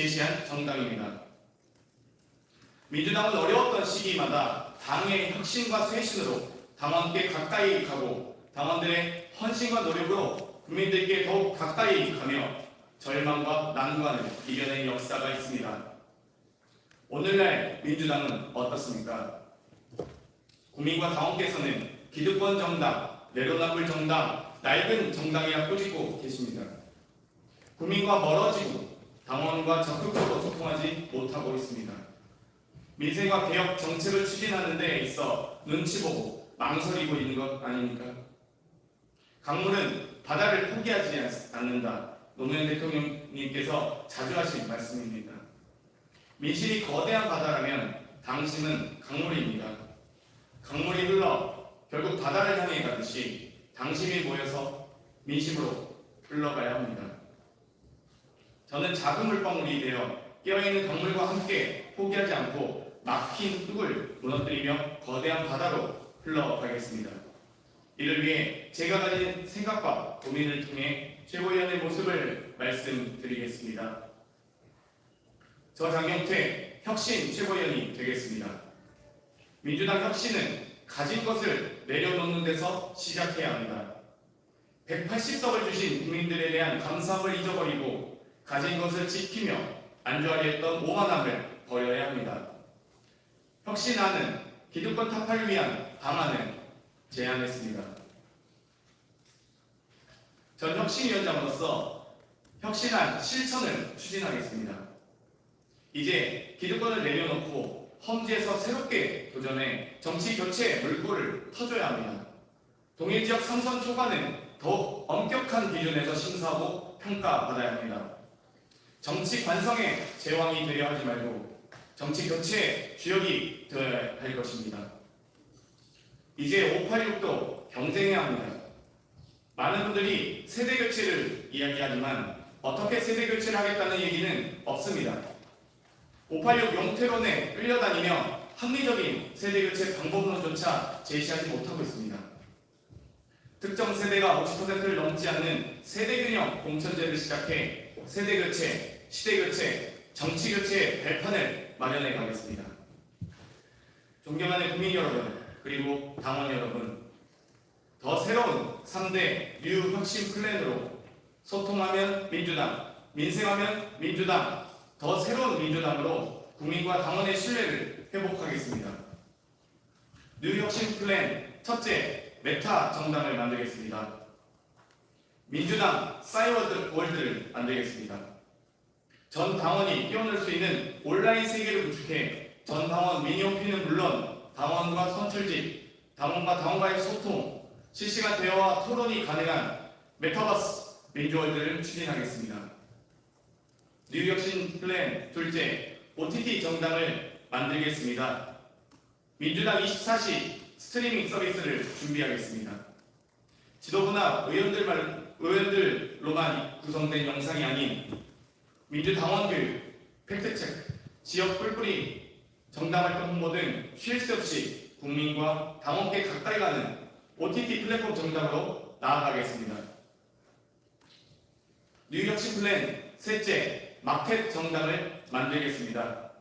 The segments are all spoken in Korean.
제시한 정당입니다. 민주당은 어려웠던 시기마다 당의 혁신과 쇄신으로 당원께 가까이 가고 당원들의 헌신과 노력으로 국민들께 더욱 가까이 가며 절망과 난관을 이겨낸 역사가 있습니다. 오늘날 민주당은 어떻습니까? 국민과 당원께서는 기득권 정당, 내로남불 정당, 낡은 정당이라 꾸짖고 계십니다. 국민과 멀어지고 당원과 적극적으로 소통하지 못하고 있습니다. 민생과 개혁 정책을 추진하는 데 있어 눈치 보고 망설이고 있는 것 아닙니까? 강물은 바다를 포기하지 않는다. 노무현 대통령님께서 자주 하신 말씀입니다. 민심이 거대한 바다라면 당신은 강물입니다. 강물이 흘러 결국 바다를 향해 가듯이 당신이 모여서 민심으로 흘러가야 합니다. 저는 작은 물방울이 되어 깨어있는 강물과 함께 포기하지 않고 막힌 흙을 무너뜨리며 거대한 바다로 흘러가겠습니다. 이를 위해 제가 가진 생각과 고민을 통해 최고위원의 모습을 말씀드리겠습니다. 저 장경태 혁신 최고위원이 되겠습니다. 민주당 혁신은 가진 것을 내려놓는 데서 시작해야 합니다. 180석을 주신 국민들에 대한 감사함을 잊어버리고 가진 것을 지키며 안주하려 했던 오만함을 버려야 합니다. 혁신하는 기득권 타파를 위한 방안을 제안했습니다. 전 혁신위원장으로서 혁신한 실천을 추진하겠습니다. 이제 기득권을 내려놓고 험지에서 새롭게 도전해 정치 교체 물꼬를 터줘야 합니다. 동해 지역 삼선 초과는 더욱 엄격한 기준에서 심사하고 평가받아야 합니다. 정치 관성의 제왕이 되려 하지 말고 정치 교체의 주역이 되어야 할 것입니다. 이제 586도 경쟁해야 합니다. 많은 분들이 세대 교체를 이야기하지만 어떻게 세대 교체를 하겠다는 얘기는 없습니다. 586 용태론에 끌려다니며 합리적인 세대 교체 방법론조차 제시하지 못하고 있습니다. 특정 세대가 50%를 넘지 않는 세대균형 공천제를 시작해 세대 교체, 시대 교체, 정치 교체의 발판을 마련해 가겠습니다. 존경하는 국민 여러분, 그리고 당원 여러분, 더 새로운 3대 뉴 혁신 플랜으로 소통하면 민주당, 민생하면 민주당, 더 새로운 민주당으로 국민과 당원의 신뢰를 회복하겠습니다. 뉴 혁신 플랜 첫째, 메타 정당을 만들겠습니다. 민주당 사이월드 월드를 만들겠습니다. 전 당원이 뛰어놀 수 있는 온라인 세계를 구축해 전 당원 미니홈피는 물론 당원과 선출직, 당원과 당원과의 소통, 실시간 대화와 토론이 가능한 메타버스 민주월드를 추진하겠습니다. 뉴혁신 플랜 둘째, OTT 정당을 만들겠습니다. 민주당 24시 스트리밍 서비스를 준비하겠습니다. 지도부나 의원들만, 의원들로만 구성된 영상이 아닌 민주당원 교육, 팩트체크, 지역 뿔뿔이, 정당활동 홍보 등 쉴 새 없이 국민과 당원께 가까이 가는 OTT 플랫폼 정당으로 나아가겠습니다. 뉴혁신 플랜 셋째, 마켓 정당을 만들겠습니다.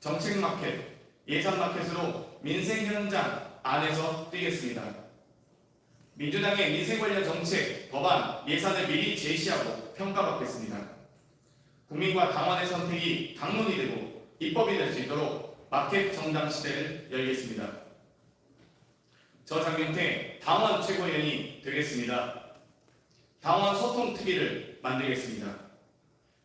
정책 마켓, 예산 마켓으로 민생 현장 안에서 뛰겠습니다. 민주당의 민생 관련 정책, 법안, 예산을 미리 제시하고 평가받겠습니다. 국민과 당원의 선택이 당론이 되고 입법이 될 수 있도록 마켓 정당 시대를 열겠습니다. 저 장경태 당원 최고위원이 되겠습니다. 당원 소통 특위를 만들겠습니다.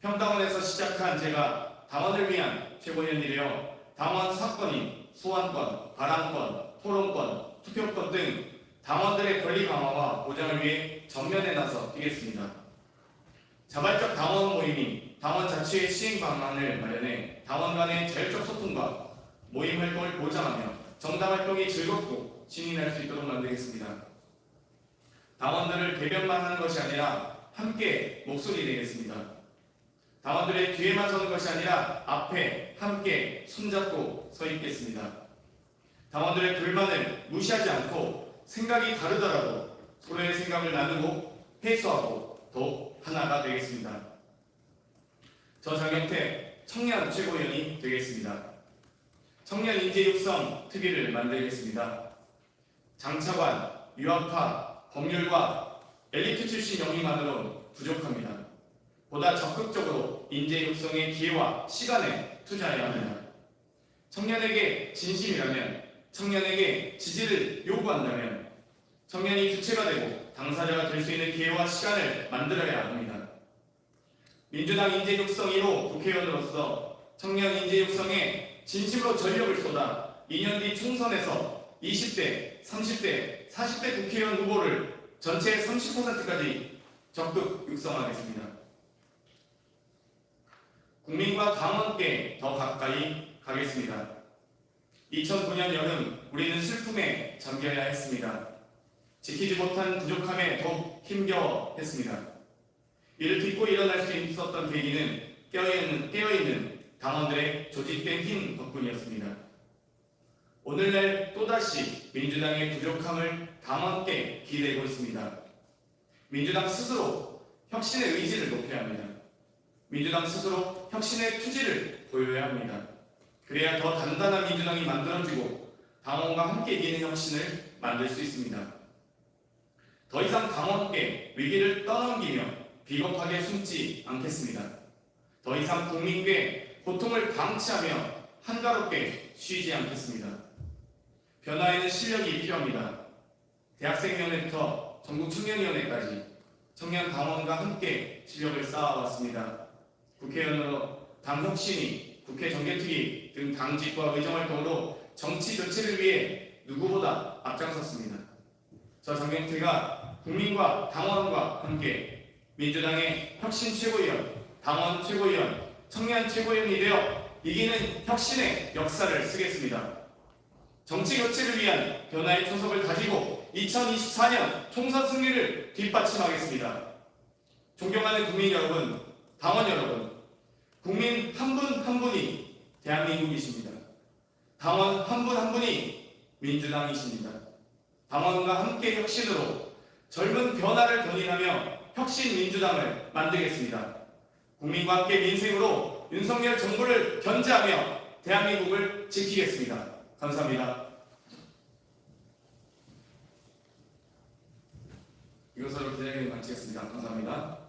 평당원에서 시작한 제가 당원을 위한 최고위원이 되어 당원 사건인 소환권, 발언권, 토론권, 투표권 등 당원들의 권리 강화와 보장을 위해 전면에 나서 뛰겠습니다. 자발적 당원 모임이 당원 자치의 시행 방안을 마련해 당원 간의 자율적 소통과 모임 활동을 보장하며 정당 활동이 즐겁고 날수 있도록 만들겠습니다. 당원들을 대변만 하는 것이 아니라 함께 목소리 내겠습니다. 당원들의 뒤에만 서는 것이 아니라 앞에 함께 손잡고 서 있겠습니다. 당원들의 불만을 무시하지 않고 생각이 다르더라도 서로의 생각을 나누고 해소하고 더 하나가 되겠습니다. 저 장경태 청년 최고위원이 되겠습니다. 청년 인재 육성 특위를 만들겠습니다. 장차관, 유학파, 법률과 엘리트 출신 영입만으로 부족합니다. 보다 적극적으로 인재 육성의 기회와 시간에 투자해야 합니다. 청년에게 진심이라면, 청년에게 지지를 요구한다면, 청년이 주체가 되고 당사자가 될 수 있는 기회와 시간을 만들어야 합니다. 민주당 인재 육성 1호 국회의원으로서 청년 인재 육성에 진심으로 전력을 쏟아 2년 뒤 총선에서 20대, 30대, 40대 국회의원 후보를 전체의 30%까지 적극 육성하겠습니다. 국민과 당원께 더 가까이 가겠습니다. 2009년 여름 우리는 슬픔에 잠겨야 했습니다. 지키지 못한 부족함에 더욱 힘겨워했습니다. 이를 딛고 일어날 수 있었던 계기는 깨어있는, 깨어있는 당원들의 조직된 힘 덕분이었습니다. 오늘날 또다시 민주당의 부족함을 당원께 기대고 있습니다. 민주당 스스로 혁신의 의지를 높여야 합니다. 민주당 스스로 혁신의 투지를 보여야 합니다. 그래야 더 단단한 민주당이 만들어지고 당원과 함께 이기는 혁신을 만들 수 있습니다. 더 이상 당원께 위기를 떠넘기며 비겁하게 숨지 않겠습니다. 더 이상 국민께 고통을 방치하며 한가롭게 쉬지 않겠습니다. 변화에는 실력이 필요합니다. 대학생위원회부터 전국청년위원회까지 청년 당원과 함께 실력을 쌓아왔습니다. 국회의원으로 당 혁신이, 국회 정개특위 등 당직과 의정활동으로 정치 교체를 위해 누구보다 앞장섰습니다. 저 정경태가 국민과 당원과 함께 민주당의 혁신 최고위원, 당원 최고위원, 청년 최고위원이 되어 이기는 혁신의 역사를 쓰겠습니다. 정치 교체를 위한 변화의 초석을 가지고 2024년 총선 승리를 뒷받침하겠습니다. 존경하는 국민 여러분, 당원 여러분, 국민 한분한 분이 대한민국이십니다. 당원 한분한 분이 민주당이십니다. 당원과 함께 혁신으로 젊은 변화를 견인하며 혁신 민주당을 만들겠습니다. 국민과 함께 민생으로 윤석열 정부를 견제하며 대한민국을 지키겠습니다. 감사합니다. 이것으로 기자회견 마치겠습니다. 감사합니다.